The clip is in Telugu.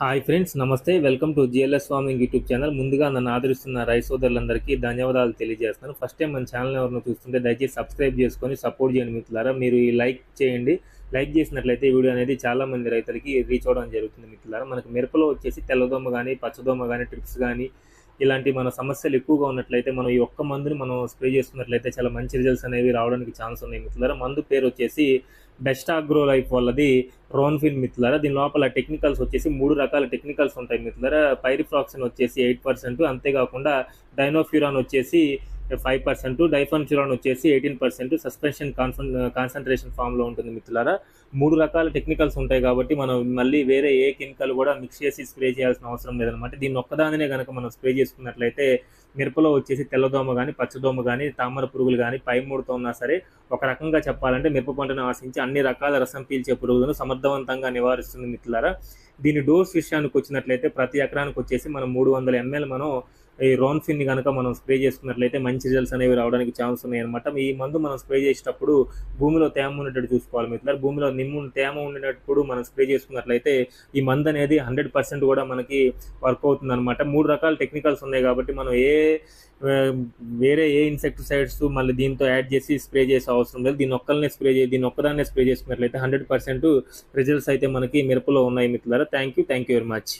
హాయ్ ఫ్రెండ్స్ నమస్తే. Welcome to GLS farming YouTube channel. ముందుగా నన్ను ఆదరిస్తున్న రైసోదరులందరికీ సోదరులందరికీ ధన్యవాదాలు తెలియజేస్తాను ఫస్ట్ టైం మన ఛానల్ ఎవరినో చూస్తుంటే దయచేసి సబ్స్క్రైబ్ చేసుకొని సపోర్ట్ చేయండి మిత్రులారా. మీరు ఈ లైక్ చేయండి. లైక్ చేసినట్లయితే ఈ వీడియో అనేది చాలామంది రైతులకి రీచ్ అవ్వడం జరుగుతుంది మిత్రులారా. మనకు మిరపలో వచ్చేసి తెల్లదోమ కానీ పచ్చదోమ కానీ ట్రిప్స్ కానీ ఇలాంటి మన సమస్యలు ఎక్కువగా ఉన్నట్లయితే మనం ఈ ఒక్క మందుని మనం స్ప్రే చేసుకున్నట్లయితే చాలా మంచి రిజల్ట్స్ అనేవి రావడానికి ఛాన్స్ ఉన్నాయి మిత్రులారా. మందు పేరు వచ్చేసి బెస్ట్ ఆగ్రో లైఫ్ వాళ్ళది రోన్ఫిన్ మిత్రులారా దీని లోపల టెక్నికల్స్ వచ్చేసి మూడు రకాల టెక్నికల్స్ ఉంటాయి మిత్రులారా పైరిఫ్రాక్సిన్ వచ్చేసి ఎయిట్ పర్సెంట్ అంతేకాకుండా డైనోఫ్యూరాన్ వచ్చేసి ఫైవ్ పర్సెంట్ డైఫన్ఫ్యూరాన్ వచ్చేసి ఎయిటీన్ పర్సెంట్ సస్పెన్షన్ కాన్సన్ కాన్సన్ట్రేషన్ ఫామ్లో ఉంటుంది మిత్రులారా మూడు రకాల టెక్నికల్స్ ఉంటాయి కాబట్టి మనం మళ్ళీ వేరే ఏ కెమికల్ కూడా మిక్స్ చేసి స్ప్రే చేయాల్సిన అవసరం లేదనమాట దీన్ని ఒక్కదానినే కనుక మనం స్ప్రే చేసుకున్నట్లయితే మిరపలో వచ్చేసి తెల్లదోమ కానీ పచ్చదోమ కానీ తామర పురుగులు కానీ పై మూడుతో ఉన్నా సరే ఒక రకంగా చెప్పాలంటే మిరప పంటను ఆశించి అన్ని రకాల రసం పీల్చే పురుగులను సమర్థవంతంగా నివారిస్తుంది మిత్రులారా. దీని డోస్ విషయానికి వచ్చినట్లయితే ప్రతి ఎకరానికి వచ్చేసి మనం మూడు వందల ఎంఎల్ మనం ఈ రోన్ఫిన్ కనుక మనం స్ప్రే చేసుకున్నట్లయితే మంచి రిజల్ట్స్ అనేవి రావడానికి ఛాన్స్ ఉన్నాయి అనమాట ఈ మందు మనం స్ప్రే చేసేటప్పుడు భూమిలో తేమ ఉన్నట్టు చూసుకోవాలి మిత్రులు భూమిలో నిమ్ము తేమ ఉండేటప్పుడు మనం స్ప్రే చేసుకున్నట్లయితే ఈ మందు అనేది హండ్రెడ్ పర్సెంట్ కూడా మనకి వర్క్ అవుతుంది అనమాట మూడు రకాల టెక్నికల్స్ ఉన్నాయి కాబట్టి మనం ఏ వేరే ఏ ఇన్సెక్టిసైడ్స్ మళ్ళీ దీంతో యాడ్ చేసి స్ప్రే చేసే అవసరం లేదు. దీని ఒక్కలనే స్ప్రే చేసి దీని ఒక్కదాన్నే స్ప్రే చేసుకున్నట్లయితే హండ్రెడ్ పర్సెంట్ రిజల్ట్స్ అయితే మనకి మిరపలో ఉన్నాయి మిత్రులారా. Thank you thank you very much.